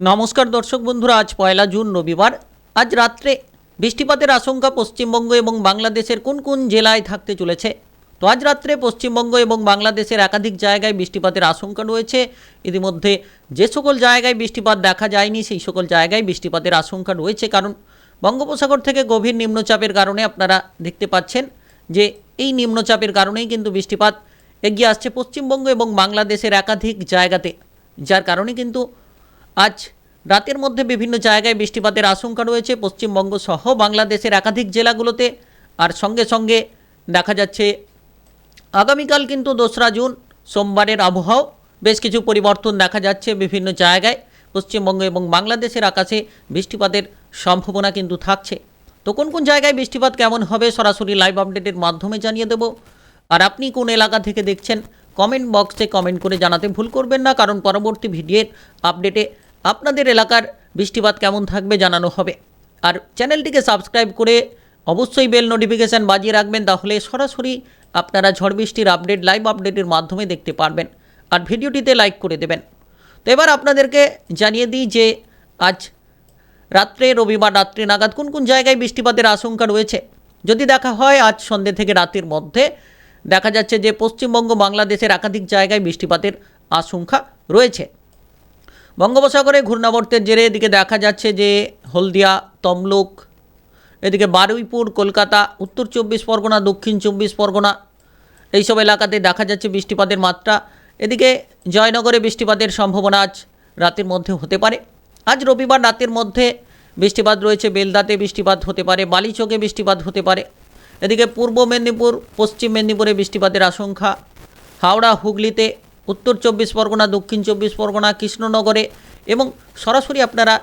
নমস্কার দর্শক বন্ধুরা, আজ পয়লা জুন, রবিবার। আজ রাত্রে বৃষ্টিপাতের আশঙ্কা পশ্চিমবঙ্গ এবং বাংলাদেশের কোন কোন জেলায় থাকতে চলেছে? তো আজ রাত্রে পশ্চিমবঙ্গ এবং বাংলাদেশের একাধিক জায়গায় বৃষ্টিপাতের আশঙ্কা রয়েছে। ইতিমধ্যে যে সকল জায়গায় বৃষ্টিপাত দেখা যায়নি, সেই সকল জায়গায় বৃষ্টিপাতের আশঙ্কা রয়েছে। কারণ বঙ্গোপসাগর থেকে গভীর নিম্নচাপের কারণে আপনারা দেখতে পাচ্ছেন যে এই নিম্নচাপের কারণেই কিন্তু বৃষ্টিপাত এগিয়ে আসছে পশ্চিমবঙ্গ এবং বাংলাদেশের একাধিক জায়গাতে। যার কারণে কিন্তু আজ রাতের মধ্যে বিভিন্ন জায়গায় বৃষ্টিপাতের আশঙ্কা রয়েছে। পশ্চিমবঙ্গ সহ বাংলাদেশের একাধিক জেলাগুলোতে। আর সঙ্গে সঙ্গে দেখা যাচ্ছে, আগামীকাল কিন্তু দোসরা জুন, সোমবারের আবহাওয়া। বেশ কিছু পরিবর্তন দেখা যাচ্ছে বিভিন্ন জায়গায়। পশ্চিমবঙ্গ এবং বাংলাদেশের আকাশে বৃষ্টিপাতের সম্ভাবনা কিন্তু থাকছে। তো কোন কোন জায়গায় বৃষ্টিপাত কেমন হবে সরাসরি লাইভ আপডেটের মাধ্যমে জানিয়ে দেব। আর আপনি কোন এলাকা থেকে দেখছেন, কমেন্ট বক্সে কমেন্ট করে জানাতে ভুল করবেন না, কারণ পরবর্তী ভিডিওর আপডেটে আপনাদের এলাকার বৃষ্টিপাত কেমন থাকবে জানানো হবে। আর চ্যানেলটিকে সাবস্ক্রাইব করে অবশ্যই বেল নোটিফিকেশান বাজিয়ে রাখবেন, তাহলে সরাসরি আপনারা ঝড় বৃষ্টির আপডেট, লাইভ আপডেটের মাধ্যমে দেখতে পারবেন। আর ভিডিওটিতে লাইক করে দেবেন। তো এবার আপনাদেরকে জানিয়ে দিই যে আজ রাত্রে, রবিবার রাত্রে নাগাদ কোন কোন জায়গায় বৃষ্টিপাতের আশঙ্কা রয়েছে? যদি দেখা হয় আজ সন্ধ্যে থেকে রাতের মধ্যে, দেখা যাচ্ছে যে পশ্চিমবঙ্গ, বাংলাদেশের একাধিক জায়গায় বৃষ্টিপাতের আশঙ্কা রয়েছে। বঙ্গোপসাগরে ঘূর্ণাবর্তের জেরে এদিকে দেখা যাচ্ছে যে হলদিয়া, তমলুক, এদিকে বারুইপুর, কলকাতা, উত্তর চব্বিশ পরগনা, দক্ষিণ চব্বিশ পরগনা, এইসব এলাকাতে দেখা যাচ্ছে বৃষ্টিপাতের মাত্রা। এদিকে জয়নগরে বৃষ্টিপাতের সম্ভাবনা আজ রাতের মধ্যে হতে পারে। আজ রবিবার রাতের মধ্যে বৃষ্টিপাত রয়েছে, বেলদাতে বৃষ্টিপাত হতে পারে, বালিচকে বৃষ্টিপাত হতে পারে। এদিকে পূর্ব মেদিনীপুর, পশ্চিম মেদিনীপুরে বৃষ্টিপাতের আশঙ্কা। হাওড়া, হুগলিতে উত্তর চব্বিশ পরগনা, দক্ষিণ চব্বিশ পরগনা, কৃষ্ণনগরে এবং সরাসরি আপনারা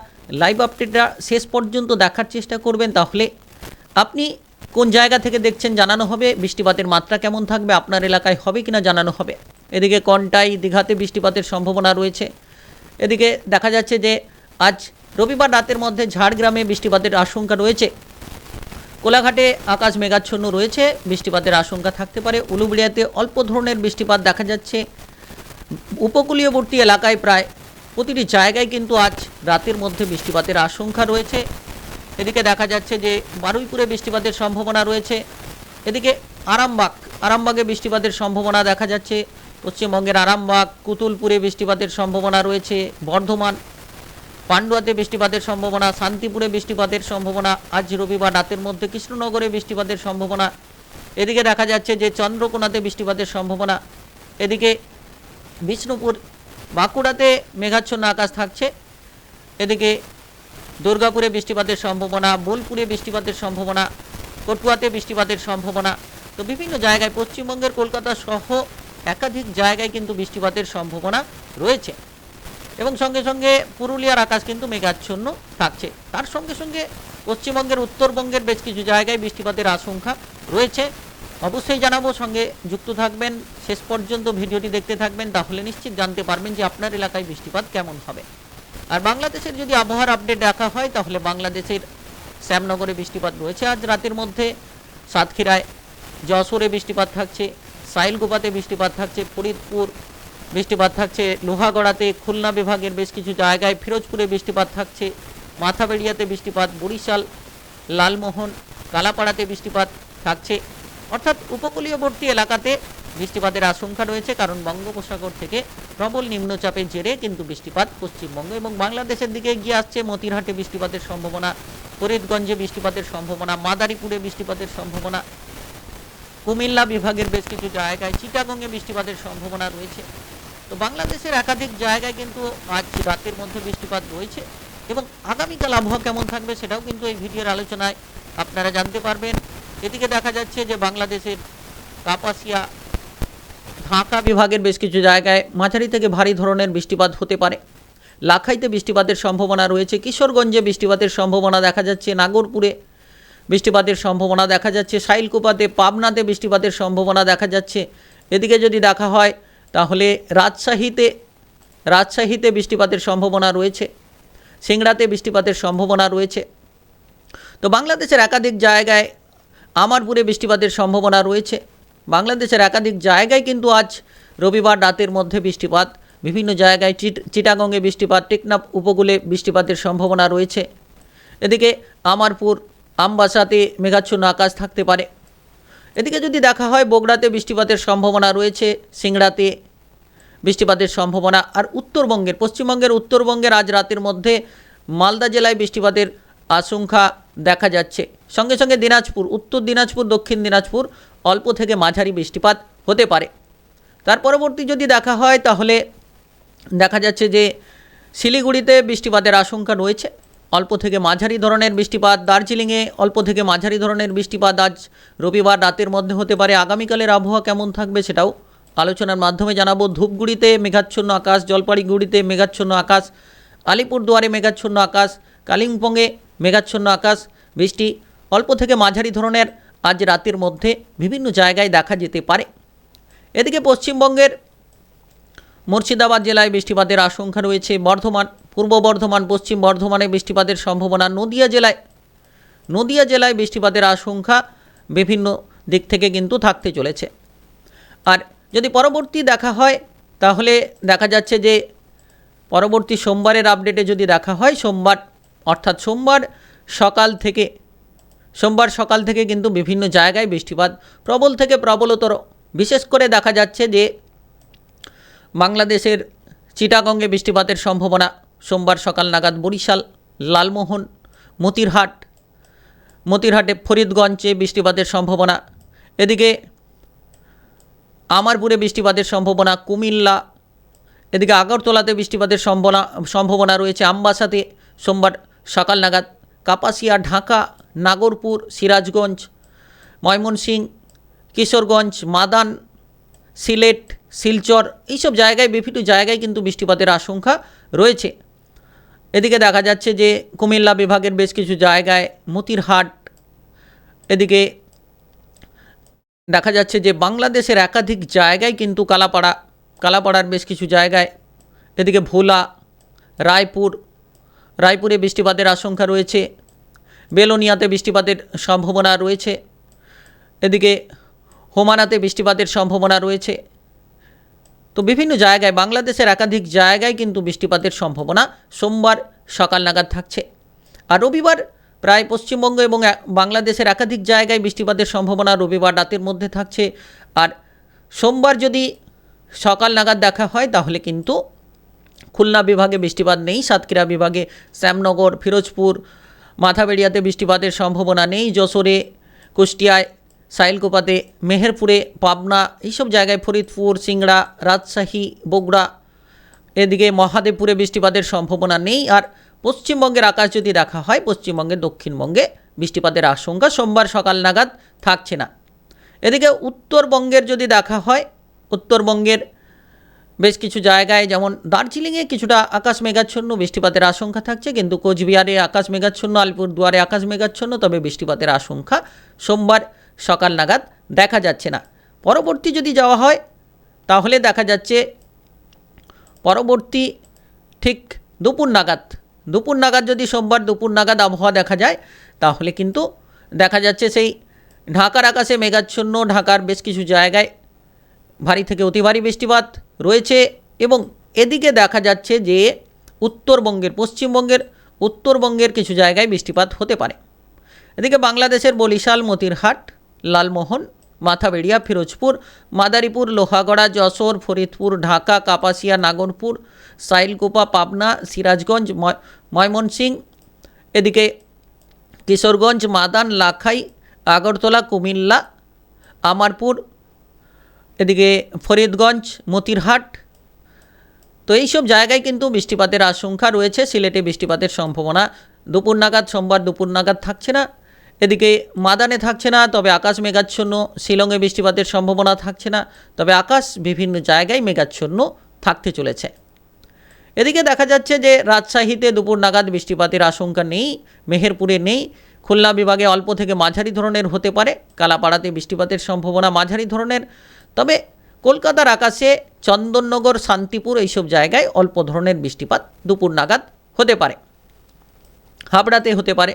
লাইভ আপডেটটা শেষ পর্যন্ত দেখার চেষ্টা করবেন তাহলে আপনি কোন জায়গা থেকে দেখছেন জানানো হবে, বৃষ্টিপাতের মাত্রা কেমন থাকবে, আপনার এলাকায় হবে কিনা জানানো হবে। এদিকে কন্টাই দীঘাতে বৃষ্টিপাতের সম্ভাবনা রয়েছে। এদিকে দেখা যাচ্ছে যে আজ রবিবার রাতের মধ্যে ঝাড়গ্রামে বৃষ্টিপাতের আশঙ্কা রয়েছে। কোলাঘাটে আকাশ মেঘাচ্ছন্ন রয়েছে, বৃষ্টিপাতের আশঙ্কা থাকতে পারে। উলুবেড়িয়াতে অল্প ধরনের বৃষ্টিপাত দেখা যাচ্ছে। উপকূলীয়বর্তী এলাকায় প্রায় প্রতিটি জায়গায় কিন্তু আজ রাতের মধ্যে বৃষ্টিপাতের আশঙ্কা রয়েছে। এদিকে দেখা যাচ্ছে যে বারুইপুরে বৃষ্টিপাতের সম্ভাবনা রয়েছে। এদিকে আরামবাগ, আরামবাগে বৃষ্টিপাতের সম্ভাবনা দেখা যাচ্ছে। পশ্চিমবঙ্গের আরামবাগ, কুতুলপুরে বৃষ্টিপাতের সম্ভাবনা রয়েছে, বর্ধমান, পান্ডুয়াতে বৃষ্টিপাতের সম্ভাবনা, শান্তিপুরে বৃষ্টিপাতের সম্ভাবনা, আজ রবিবার রাতের মধ্যে কৃষ্ণনগরে বৃষ্টিপাতের সম্ভাবনা। এদিকে দেখা যাচ্ছে যে চন্দ্রকোনাতে বৃষ্টিপাতের সম্ভাবনা। এদিকে বিষ্ণুপুর বাঁকুড়াতে মেঘাচ্ছন্ন আকাশ থাকছে। এদিকে দুর্গাপুরে বৃষ্টিপাতের সম্ভাবনা, বোলপুরে বৃষ্টিপাতের সম্ভাবনা, কটুয়াতে বৃষ্টিপাতের সম্ভাবনা। তো বিভিন্ন জায়গায় পশ্চিমবঙ্গের কলকাতা সহ একাধিক জায়গায় কিন্তু বৃষ্টিপাতের সম্ভাবনা রয়েছে। এবং সঙ্গে সঙ্গে পুরুলিয়ার আকাশ কিন্তু মেঘাচ্ছন্ন থাকছে। তার সঙ্গে সঙ্গে পশ্চিমবঙ্গের উত্তরবঙ্গের বেশ কিছু জায়গায় বৃষ্টিপাতের আশঙ্কা রয়েছে। অবশ্যই জানাব, সঙ্গে যুক্ত থাকবেন। শেষ পর্যন্ত ভিডিওটি দেখতে থাকবেন, তাহলে নিশ্চিত জানতে পারবেন যে আপনার এলাকায় বৃষ্টিপাত কেমন হবে। আর বাংলাদেশের যদি আবহাওয়ার আপডেট দেখা হয়, তাহলে বাংলাদেশের শ্যামনগরে বৃষ্টিপাত রয়েছে। আজ রাতের মধ্যে সাতক্ষীরায় যশোরে বৃষ্টিপাত থাকছে সাইলগোপাতে বৃষ্টিপাত থাকছে, ফরিদপুর বৃষ্টিপাত থাকছে, লোহাগড়াতে খুলনা বিভাগের বেশ কিছু জায়গায়, ফিরোজপুরে বৃষ্টিপাত থাকছে, মাথাবেড়িয়াতে বৃষ্টিপাত, বরিশাল, লালমোহন, কালাপাড়াতে বৃষ্টিপাত থাকছে। অর্থাৎ উপকূলীয়বর্তী এলাকাতে বৃষ্টিপাতের আশঙ্কা রয়েছে, কারণ বঙ্গোপসাগর থেকে প্রবল নিম্নচাপের জেরে কিন্তু বৃষ্টিপাত পশ্চিমবঙ্গ এবং বাংলাদেশের দিকে এগিয়ে আসছে। মতিরহাটে বৃষ্টিপাতের সম্ভাবনা, ফরিদগঞ্জে বৃষ্টিপাতের সম্ভাবনা, মাদারীপুরে বৃষ্টিপাতের সম্ভাবনা, কুমিল্লা বিভাগের বেশ কিছু জায়গায় চিটাগঙ্গে বৃষ্টিপাতের সম্ভাবনা রয়েছে। তো বাংলাদেশের একাধিক জায়গায় কিন্তু আজ রাতের মধ্যে বৃষ্টিপাত রয়েছে এবং আগামীকাল আবহাওয়া কেমন থাকবে সেটাও কিন্তু এই ভিডিওর আলোচনায় আপনারা জানতে পারবেন। এদিকে দেখা যাচ্ছে যে বাংলাদেশের কাপাসিয়া, ঢাকা বিভাগের বেশ কিছু জায়গায় মাঝারি থেকে ভারী ধরনের বৃষ্টিপাত হতে পারে। লাখাইতে বৃষ্টিপাতের সম্ভাবনা রয়েছে। কিশোরগঞ্জে বৃষ্টিপাতের সম্ভাবনা দেখা যাচ্ছে। নাগরপুরে বৃষ্টিপাতের সম্ভাবনা দেখা যাচ্ছে। সাইলকুপাতে পাবনাতে বৃষ্টিপাতের সম্ভাবনা দেখা যাচ্ছে। এদিকে যদি দেখা হয়, তাহলে রাজশাহীতে রাজশাহীতে বৃষ্টিপাতের সম্ভাবনা রয়েছে। সিংড়াতে বৃষ্টিপাতের সম্ভাবনা রয়েছে। তো বাংলাদেশের একাধিক জায়গায় আমারপুরে বৃষ্টিপাতের সম্ভাবনা রয়েছে। বাংলাদেশের একাধিক জায়গায় কিন্তু আজ রবিবার রাতের মধ্যে বৃষ্টিপাত। বিভিন্ন জায়গায় চিট, চিটাগংয়ে বৃষ্টিপাত, টেকনাফ উপকূলে বৃষ্টিপাতের সম্ভাবনা রয়েছে। এদিকে আমারপুর, আমবাসাতে মেঘাচ্ছন্ন আকাশ থাকতে পারে। এদিকে যদি দেখা হয়, বগড়াতে বৃষ্টিপাতের সম্ভাবনা রয়েছে, সিংড়াতে বৃষ্টিপাতের সম্ভাবনা। আর উত্তরবঙ্গের, পশ্চিমবঙ্গের উত্তরবঙ্গের আজ রাতের মধ্যে মালদা জেলায় বৃষ্টিপাতের আশঙ্কা দেখা যাচ্ছে। সঙ্গে সঙ্গে দিনাজপুর, উত্তর দিনাজপুর, দক্ষিণ দিনাজপুর, অল্প থেকে মাঝারি বৃষ্টিপাত হতে পারে। তার পরবর্তী যদি দেখা হয়, তাহলে দেখা যাচ্ছে যে শিলিগুড়িতে বৃষ্টিপাতের আশঙ্কা রয়েছে। অল্প থেকে মাঝারি ধরনের বৃষ্টিপাত দার্জিলিংয়ে, অল্প থেকে মাঝারি ধরনের বৃষ্টিপাত আজ রবিবার রাতের মধ্যে হতে পারে। আগামীকালের আবহাওয়া কেমন থাকবে সেটাও আলোচনার মাধ্যমে জানাব। ধূপগুড়িতে মেঘাচ্ছন্ন আকাশ, জলপাইগুড়িতে মেঘাচ্ছন্ন আকাশ, আলিপুরদুয়ারে মেঘাচ্ছন্ন আকাশ, কালিম্পংয়ে মেঘাচ্ছন্ন আকাশ, বৃষ্টি অল্প থেকে মাঝারি ধরনের আজ রাতের মধ্যে বিভিন্ন জায়গায় দেখা যেতে পারে। এদিকে পশ্চিমবঙ্গের মুর্শিদাবাদ জেলায় বৃষ্টিপাতের আশঙ্কা রয়েছে। বর্ধমান, পূর্ব বর্ধমান, পশ্চিম বর্ধমানে বৃষ্টিপাতের সম্ভাবনা। নদিয়া জেলায় নদিয়া জেলায় বৃষ্টিপাতের আশঙ্কা বিভিন্ন দিক থেকে কিন্তু থাকতে চলেছে। আর যদি পরবর্তী দেখা হয়, তাহলে দেখা যাচ্ছে যে পরবর্তী সোমবারের আপডেটে যদি দেখা হয়, সোমবার, অর্থাৎ সোমবার সকাল থেকে সোমবার সকাল থেকে কিন্তু বিভিন্ন জায়গায় বৃষ্টিপাত প্রবল থেকে প্রবলতর। বিশেষ করে দেখা যাচ্ছে যে বাংলাদেশের চিটাগঙ্গে বৃষ্টিপাতের সম্ভাবনা। সোমবার সকাল নাগাদ বরিশাল, লালমোহন, মতিরহাট, মতিরহাটে ফরিদগঞ্জে বৃষ্টিপাতের সম্ভাবনা। এদিকে আমারপুরে বৃষ্টিপাতের সম্ভাবনা, কুমিল্লা, এদিকে আগরতলাতে বৃষ্টিপাতের সম্ভাবনা সম্ভাবনা রয়েছে। আমবাসাতে সোমবার সকাল নাগাদ, কাপাসিয়া, ঢাকা নাগরপুর, সিরাজগঞ্জ, ময়মনসিংহ, কিশোরগঞ্জ, মাদান, সিলেট, শিলচর, এইসব জায়গায়, বিভিন্ন জায়গায় কিন্তু বৃষ্টিপাতের আশঙ্কা রয়েছে। এদিকে দেখা যাচ্ছে যে কুমিল্লা বিভাগের বেশ কিছু জায়গায় মতিরহাট, এদিকে দেখা যাচ্ছে যে বাংলাদেশের একাধিক জায়গায় কিন্তু কালাপাড়া, কালাপাড়ার বেশ কিছু জায়গায়, এদিকে ভোলা, রায়পুর, রায়পুরে বৃষ্টিপাতের আশঙ্কা রয়েছে। বেলোনিয়াতে বৃষ্টিপাতের সম্ভাবনা রয়েছে। এদিকে হোমানাতে বৃষ্টিপাতের সম্ভাবনা রয়েছে। তো বিভিন্ন জায়গায়, বাংলাদেশের একাধিক জায়গায় কিন্তু বৃষ্টিপাতের সম্ভাবনা সোমবার সকাল নাগাদ থাকছে। আর রবিবার প্রায় পশ্চিমবঙ্গ এবং বাংলাদেশের একাধিক জায়গায় বৃষ্টিপাতের সম্ভাবনা রবিবার রাতের মধ্যে থাকছে। আর সোমবার যদি সকাল নাগাদ দেখা হয়, তাহলে কিন্তু খুলনা বিভাগে বৃষ্টিপাত নেই, সাতক্ষীরা বিভাগে, শ্যামনগর, ফিরোজপুর মাথাবেড়িয়াতে বৃষ্টিপাতের সম্ভাবনা নেই। যশোরে, কুষ্টিয়ায়, সাইলকোপাতে, মেহেরপুরে, পাবনা, এইসব জায়গায় ফরিদপুর, সিংড়া, রাজশাহী, বগুড়া, এদিকে মহাদেবপুরে বৃষ্টিপাতের সম্ভাবনা নেই। আর পশ্চিমবঙ্গের আকাশ যদি দেখা হয়, পশ্চিমবঙ্গে, দক্ষিণবঙ্গে বৃষ্টিপাতের আশঙ্কা সোমবার সকাল নাগাদ থাকছে না। এদিকে উত্তরবঙ্গের যদি দেখা হয়, উত্তরবঙ্গের বেশ কিছু জায়গায় যেমন দার্জিলিংয়ে কিছুটা আকাশ মেঘাচ্ছন্ন, বৃষ্টিপাতের আশঙ্কা থাকছে, কিন্তু কোচবিহারে আকাশ মেঘাচ্ছন্ন, আলিপুরদুয়ারে আকাশ মেঘাচ্ছন্ন, তবে বৃষ্টিপাতের আশঙ্কা সোমবার সকাল নাগাদ দেখা যাচ্ছে না। পরবর্তী যদি যাওয়া হয়, তাহলে দেখা যাচ্ছে পরবর্তী ঠিক দুপুর নাগাদ দুপুর নাগাদ যদি সোমবার দুপুর নাগাদ আবহাওয়া দেখা যায়, তাহলে কিন্তু দেখা যাচ্ছে সেই ঢাকার আকাশে মেঘাচ্ছন্ন, ঢাকার বেশ কিছু জায়গায় ভারী থেকে অতি ভারী বৃষ্টিপাত রয়েছে এবং এদিকে দেখা যাচ্ছে যে উত্তরবঙ্গের, পশ্চিমবঙ্গের, উত্তরবঙ্গের কিছু জায়গায় বৃষ্টিপাত হতে পারে। এদিকে বাংলাদেশের বরিশাল মতিরহাট লালমোহন, মাথাবেড়িয়া, ফিরোজপুর, মাদারীপুর, লোহাগড়া, যশোর, ফরিদপুর, ঢাকা, কাপাসিয়া, নাগরপুর, সাইলকুপা, পাবনা, সিরাজগঞ্জ ময়- ময়মনসিংহ, এদিকে কিশোরগঞ্জ, মাদান, লাখাই, আগরতলা, কুমিল্লা, আমারপুর এদিকে ফরিদগঞ্জ, মতিরহাট। তো এইসব জায়গায় কিন্তু বৃষ্টিপাতের আশঙ্কা রয়েছে। সিলেটে বৃষ্টিপাতের সম্ভাবনা দুপুর নাগাদ, সোমবার দুপুর নাগাদ থাকছে না। এদিকে মাদানে থাকছে না, তবে আকাশ মেঘাচ্ছন্ন। শিলংয়ে বৃষ্টিপাতের সম্ভাবনা থাকছে না, তবে আকাশ বিভিন্ন জায়গায় মেঘাচ্ছন্ন থাকতে চলেছে। এদিকে দেখা যাচ্ছে যে রাজশাহীতে দুপুর নাগাদ বৃষ্টিপাতের আশঙ্কা নেই, মেহেরপুরে নেই। খুলনা বিভাগে অল্প থেকে মাঝারি ধরনের হতে পারে। কালাপাড়াতে বৃষ্টিপাতের সম্ভাবনা মাঝারি ধরনের। তবে কলকাতার আকাশে চন্দননগর, শান্তিপুর এইসব জায়গায় অল্প ধরনের বৃষ্টিপাত দুপুর নাগাদ হতে পারে। হাবড়াতে হতে পারে,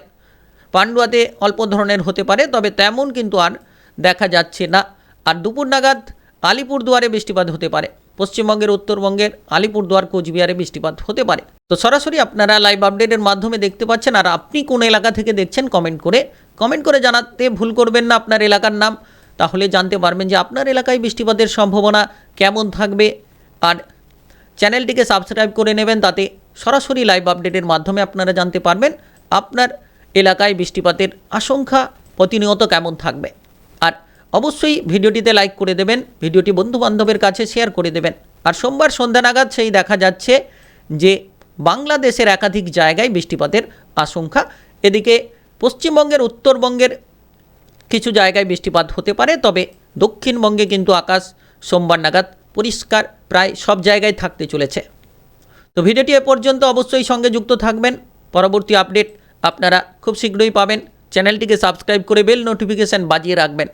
পান্ডুয়াতে অল্প ধরনের হতে পারে, তবে তেমন কিন্তু আর দেখা যাচ্ছে না। আর দুপুর নাগাদ আলিপুরদুয়ারে বৃষ্টিপাত হতে পারে, পশ্চিমবঙ্গের, উত্তরবঙ্গের, আলিপুরদুয়ার, কোচবিহারে বৃষ্টিপাত হতে পারে। তো সরাসরি আপনারা লাইভ আপডেটের মাধ্যমে দেখতে পাচ্ছেন, আর আপনি কোন এলাকা থেকে দেখছেন, কমেন্ট করে কমেন্ট করে জানাতে ভুল করবেন না আপনার এলাকার নাম। তাহলে জানতে পারবেন যে আপনার এলাকায় বৃষ্টিপাতের সম্ভাবনা কেমন থাকবে। আর চ্যানেলটিকে সাবস্ক্রাইব করে নেবেন, তাতে সরাসরি লাইভ আপডেটের মাধ্যমে আপনারা জানতে পারবেন আপনার এলাকায় বৃষ্টিপাতের আশঙ্কা প্রতিনিয়ত কেমন থাকবে। আর অবশ্যই ভিডিওটিতে লাইক করে দেবেন, ভিডিওটি বন্ধু বান্ধবের কাছে শেয়ার করে দেবেন। আর সোমবার সন্ধ্যা নাগাদ সেই দেখা যাচ্ছে যে বাংলাদেশের একাধিক জায়গায় বৃষ্টিপাতের আশঙ্কা। এদিকে পশ্চিমবঙ্গের, উত্তরবঙ্গের কিছু জায়গায় বৃষ্টিপাত হতে পারে, তবে দক্ষিণবঙ্গে কিন্তু আকাশ, সোমবার নাগাদ পরিষ্কার, প্রায় সব জায়গায় থাকতে চলেছে। তো ভিডিওটি এ পর্যন্ত অবশ্যই সঙ্গে যুক্ত থাকবেন। পরবর্তী আপডেট আপনারা খুব শীঘ্রই পাবেন। চ্যানেলটিকে সাবস্ক্রাইব করে বেল নোটিফিকেশান বাজিয়ে রাখবেন।